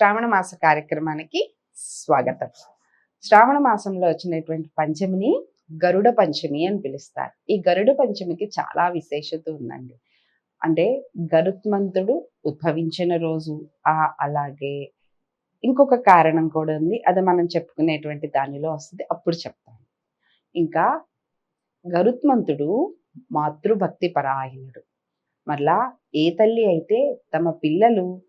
శ్రావణ మాస కార్యక్రమానికి స్వాగతం. శ్రావణ మాసంలో వచ్చినటువంటి పంచమిని గరుడ పంచమి అని పిలుస్తారు. ఈ గరుడ పంచమికి చాలా విశేషత ఉందండి. అంటే గరుత్మంతుడు ఉద్భవించిన రోజు. ఆ అలాగే ఇంకొక కారణం కూడా ఉంది. అది మనం చెప్పుకునేటువంటి దానిలో వస్తుంది. అప్పుడు చెప్తాను ఇంకా గరుత్మంతుడు మాతృభక్తి పరాయణుడు. మరలా ఏ తల్లి అయితే తమ పిల్లలు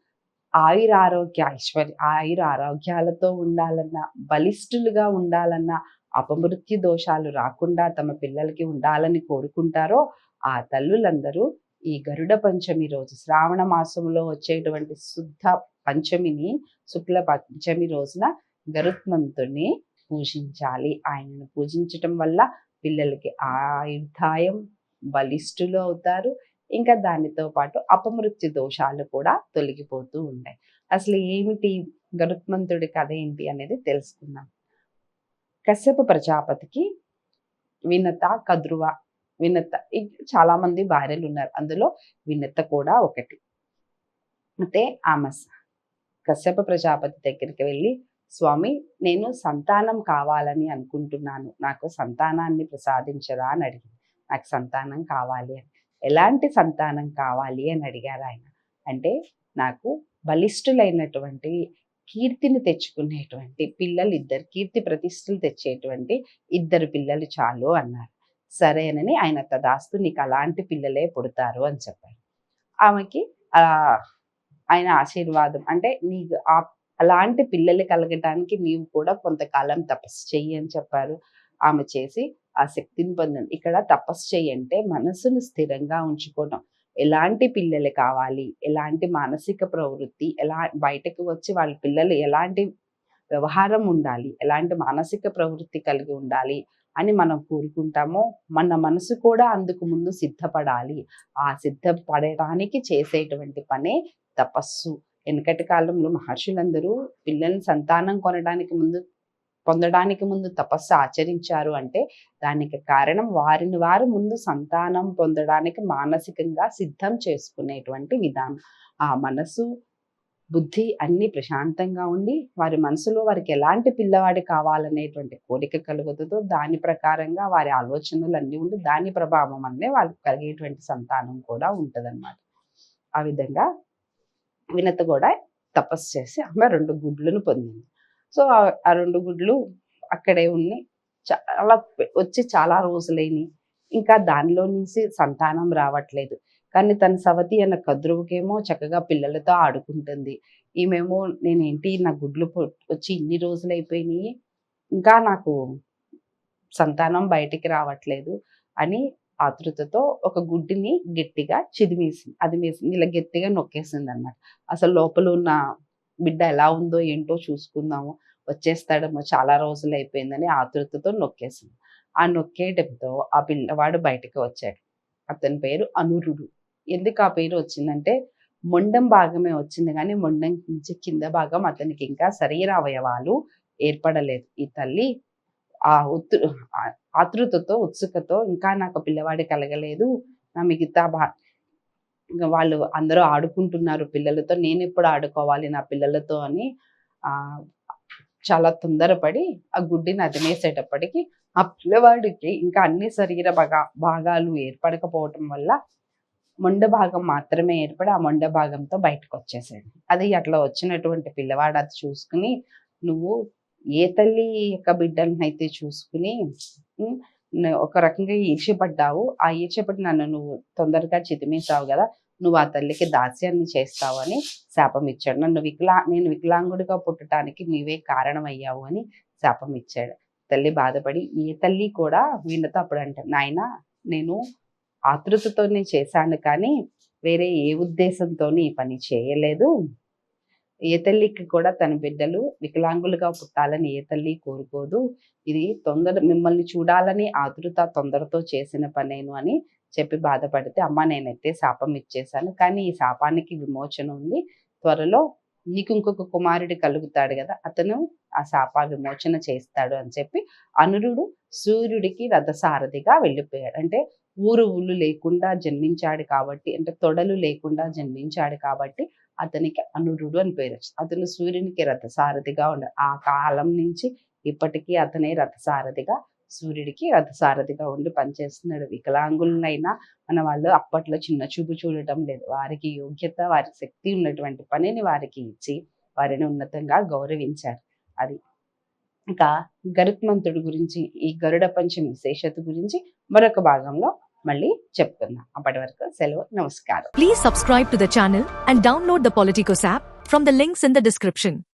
ఆయుర ఆరోగ్య ఐశ్వర్య ఆయుర ఆరోగ్యాలతో ఉండాలన్నా బలిష్ఠులుగా ఉండాలన్నా అపమృత్యు దోషాలు రాకుండా తమ పిల్లలకి ఉండాలని కోరుకుంటారో ఆ తల్లులందరూ ఈ గరుడ పంచమి రోజు శ్రావణ మాసంలో వచ్చేటువంటి శుద్ధ పంచమిని శుక్ల పంచమి రోజున గరుత్మంతుని పూజించాలి. ఆయనను పూజించటం వల్ల పిల్లలకి ఆయుర్దాయం బలిష్ఠులు అవుతారు. ఇంకా దానితో పాటు అపమృత్యు దోషాలు కూడా తొలగిపోతూ ఉన్నాయి. అసలు ఏమిటి గరుత్మంతుడి కథ ఏంటి అనేది తెలుసుకుందాం. కశ్యప ప్రజాపతికి వినత కద్రువ వినత చాలా మంది భార్యలు ఉన్నారు. అందులో వినత కూడా ఒకటి. అయితే ఆమె కశ్యప ప్రజాపతి దగ్గరికి వెళ్ళి స్వామి నేను సంతానం కావాలని అనుకుంటున్నాను. నాకు సంతానాన్ని ప్రసాదించరా? అని అడిగింది. నాకు సంతానం కావాలి అని. ఎలాంటి సంతానం కావాలి అని అడిగారు ఆయన. అంటే నాకు బలిష్ఠులైనటువంటి కీర్తిని తెచ్చుకునేటువంటి పిల్లలు ఇద్దరు కీర్తి ప్రతిష్టలు తెచ్చేటువంటి ఇద్దరు పిల్లలు చాలు అన్నారు. సరేనని ఆయన తదాస్తు నీకు అలాంటి పిల్లలే పుడతారు అని చెప్పారు. ఆమెకి ఆయన ఆశీర్వాదం అంటే నీకు ఆ అలాంటి పిల్లలు కలగటానికి నీవు కూడా కొంతకాలం తపస్సు చెయ్యి అని చెప్పారు. ఆమె చేసి ఆ శక్తిని పొందండి. ఇక్కడ తపస్సు చేయంటే మనసును స్థిరంగా ఉంచుకోవడం ఎలాంటి పిల్లలు కావాలి? ఎలాంటి మానసిక ప్రవృత్తి? ఎలా బయటకు వచ్చి వాళ్ళ పిల్లలు ఎలాంటి వ్యవహారం ఉండాలి? ఎలాంటి మానసిక ప్రవృత్తి కలిగి ఉండాలి? అని మనం కోరుకుంటామో మన మనసు కూడా అందుకు ముందు సిద్ధపడాలి. ఆ సిద్ధపడటానికి చేసేటువంటి పనే తపస్సు. వెనకటి కాలంలో మహర్షులందరూ పిల్లల్ని సంతానం కొనడానికి ముందు పొందడానికి ముందు తపస్సు ఆచరించారు అంటే దానికి కారణం వారిని వారు ముందు సంతానం పొందడానికి మానసికంగా సిద్ధం చేసుకునేటువంటి విధానం. ఆ మనసు బుద్ధి అన్ని ప్రశాంతంగా ఉండి వారి మనసులో వారికి ఎలాంటి పిల్లవాడి కావాలనేటువంటి కోరిక కలుగుతుందో దాని ప్రకారంగా వారి ఆలోచనలు అన్నీ ఉండి దాని ప్రభావం అనే వాళ్ళకి కలిగేటువంటి సంతానం కూడా ఉంటుందన్నమాట. ఆ విధంగా వినత కూడా తపస్సు చేసి ఆమె రెండు గుడ్లను పొందింది. సో ఆ రెండు గుడ్లు అక్కడే ఉన్నాయి చాలా వచ్చి చాలా రోజులైనవి ఇంకా దానిలో నుంచి సంతానం రావట్లేదు. కానీ తన సవతి అన్న కద్రువుకేమో చక్కగా పిల్లలతో ఆడుకుంటుంది. ఈమెమో నేనేంటి నా గుడ్లు వచ్చి ఇన్ని రోజులు అయిపోయినాయి ఇంకా నాకు సంతానం బయటికి రావట్లేదు అని ఆతృతతో ఒక గుడ్డిని గట్టిగా చిదిమేసింది. అది మేసింది ఇలా గట్టిగా నొక్కేసింది అనమాట అసలు లోపల ఉన్న బిడ్డ ఎలా ఉందో ఏంటో చూసుకుందాము. వచ్చేస్తాడేమో చాలా రోజులు అయిపోయిందని ఆతృతతో నొక్కేసింది. ఆ నొక్కేయడంతో ఆ పిల్లవాడు బయటకు వచ్చాడు. అతని పేరు అనురుడు. ఎందుకు ఆ పేరు వచ్చిందంటే మొండం భాగమే వచ్చింది కానీ మొండం నుంచి కింద భాగం అతనికి ఇంకా శరీర అవయవాలు ఏర్పడలేదు. ఈ తల్లి ఆ ఉత్తు ఆతృతతో ఉత్సుకతో ఇంకా నాకు పిల్లవాడి కలగలేదు. నా మిగతా వాళ్ళు అందరూ ఆడుకుంటున్నారు పిల్లలతో. నేను ఎప్పుడు ఆడుకోవాలి నా పిల్లలతో అని చాలా తొందరపడి ఆ గుడ్డిని అదిమేసేటప్పటికి ఆ పిల్లవాడికి ఇంకా అన్ని శరీర భాగా భాగాలు ఏర్పడకపోవటం వల్ల మొండ భాగం మాత్రమే ఏర్పడి ఆ మొండ భాగంతో బయటకు వచ్చేసాడు అది అట్లా వచ్చినటువంటి పిల్లవాడు అది చూసుకుని నువ్వు ఏ తల్లి యొక్క బిడ్డలను అయితే చూసుకుని ఒక రకంగా ఈర్ష్యపడ్డావు ఆ ఈర్ష్యపడి నన్ను నువ్వు తొందరగా చితిమేసావు కదా నువ్వు ఆ తల్లికి దాస్యాన్ని చేస్తావని శాపం ఇచ్చాడు. నన్ను వికలా నేను వికలాంగుడిగా పుట్టడానికి నీవే కారణమయ్యావు అని శాపం ఇచ్చాడు. తల్లి బాధపడి ఏ తల్లి కూడా వీళ్ళతో అప్పుడు అంటే నాయన నేను ఆతృతతోనే చేశాను కానీ వేరే ఏ ఉద్దేశంతో ఈ పని చేయలేదు. ఏ తల్లికి కూడా తన బిడ్డలు వికలాంగులుగా పుట్టాలని ఏ తల్లి కోరుకోదు. ఇది తొందర మిమ్మల్ని చూడాలని ఆతృత తొందరతో చేసిన పనేను అని చెప్పి బాధపడితే అమ్మ నేనైతే శాపం ఇచ్చేసాను కానీ ఈ శాపానికి విమోచన ఉంది. త్వరలో నీకు ఇంకొక కుమారుడు కలుగుతాడు కదా అతను ఆ శాప విమోచన చేస్తాడు అని చెప్పి అనురుడు సూర్యుడికి రథసారథిగా వెళ్ళిపోయాడు. అంటే ఊరు ఊళ్ళు లేకుండా జన్మించాడు కాబట్టి అంటే తొడలు లేకుండా జన్మించాడు కాబట్టి అతనికి అనురుడు అని పేరు వచ్చింది. అతను సూర్యునికి రథసారథిగా ఉండ ఆ కాలం నుంచి ఇప్పటికీ అతనే రథసారథిగా సూర్యుడికి రథసారథిగా ఉండి పనిచేస్తున్నాడు. వికలాంగులనైనా మన వాళ్ళు అప్పట్లో చిన్న చూపు చూడటం లేదు. వారికి యోగ్యత వారి శక్తి ఉన్నటువంటి పనిని వారికి ఇచ్చి వారిని ఉన్నతంగా గౌరవించారు. అది ఇంకా గరుత్మంతుడి గురించి ఈ గరుడ పంచమి విశేషత గురించి మరొక భాగంలో మళ్ళీ చెప్పుకుందాం అప్పటి వరకు సెలవు నమస్కారం Please subscribe to the channel and download the Politicos app from the links in the description.